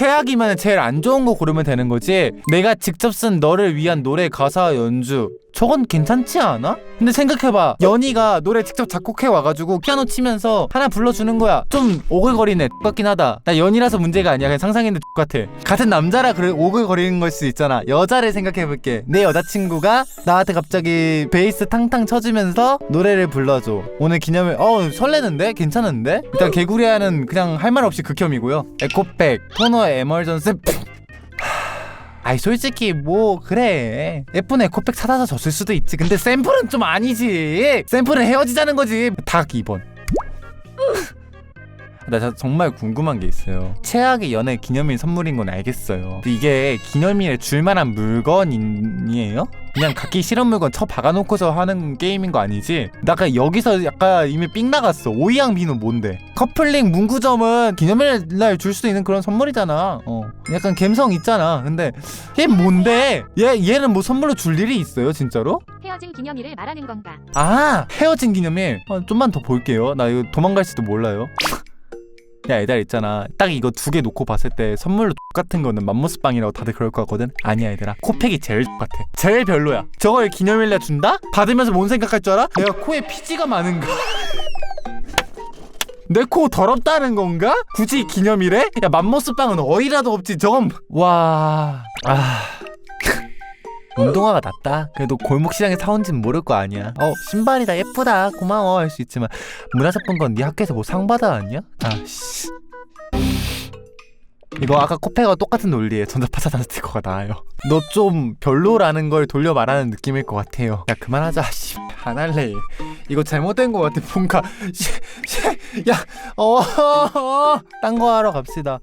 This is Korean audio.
최악이면 제일 안 좋은 거 고르면 되는 거지? 내가 직접 쓴 너를 위한 노래 가사 연주 저건 괜찮지 않아? 근데 생각해봐. 연희가 노래 직접 작곡해 와가지고 피아노 치면서 하나 불러주는 거야. 좀 오글거리네 똑같긴 하다. 나 연희라서 문제가 아니야. 그냥 상상했는데 똑같아. 같은 남자라 그래 오글거리는 걸 수 있잖아. 여자를 생각해볼게. 내 여자친구가 나한테 갑자기 베이스 탕탕 쳐주면서 노래를 불러줘. 오늘 기념일 어 설레는데? 괜찮은데? 일단 개구리아는 그냥 할 말 없이 극혐이고요. 에코백 토너 에멀전스 아이 솔직히 뭐 그래. 예쁜 에코백 사다서 줬을 수도 있지. 근데 샘플은 좀 아니지. 샘플은 헤어지자는 거지. 닭 2번 나 자- 정말 궁금한 게 있어요 최악의 연애 기념일 선물인 건 알겠어요 이게 기념일에 줄만한 물건이에요? 그냥 갖기 싫은 물건 쳐 박아놓고서 하는 게임인 거 아니지? 나 아까 여기서 약간 이미 삥 나갔어 오이양 비누 뭔데? 커플링 문구점은 기념일 날 줄 수 있는 그런 선물이잖아 어 약간 감성 있잖아 근데 얘 뭔데? 얘, 얘는 뭐 선물로 줄 일이 있어요 진짜로? 헤어진 기념일을 말하는 건가? 아 헤어진 기념일 어, 좀만 더 볼게요 나 이거 도망갈지도 몰라요 야 얘들 있잖아 딱 이거 두 개 놓고 봤을 때 선물로 똑같은 거는 맘모스빵이라고 다들 그럴 거 같거든 아니야 얘들아 코팩이 제일 똑같아 제일 별로야 저걸 기념일날 준다? 받으면서 뭔 생각할 줄 알아? 내가 코에 피지가 많은가? 내 코 더럽다는 건가? 굳이 기념일에? 야 맘모스빵은 어이라도 없지 저건 와... 아... 운동화가 낫다. 그래도 골목 시장에 사온진 모를 거 아니야. 어 신발이다 예쁘다 고마워 할 수 있지만 문화사건건 네 학교에서 뭐 상 받아왔냐? 아 씨. 이거 아까 코페가 똑같은 논리에 전자파사단 스티커가 나와요. 너 좀 별로라는 걸 돌려 말하는 느낌일 것 같아요. 야 그만하자. 씨, 안 할래. 이거 잘못된 것 같아. 뭔가 씨, 씨, 야, 어, 어, 딴거 하러 갑시다.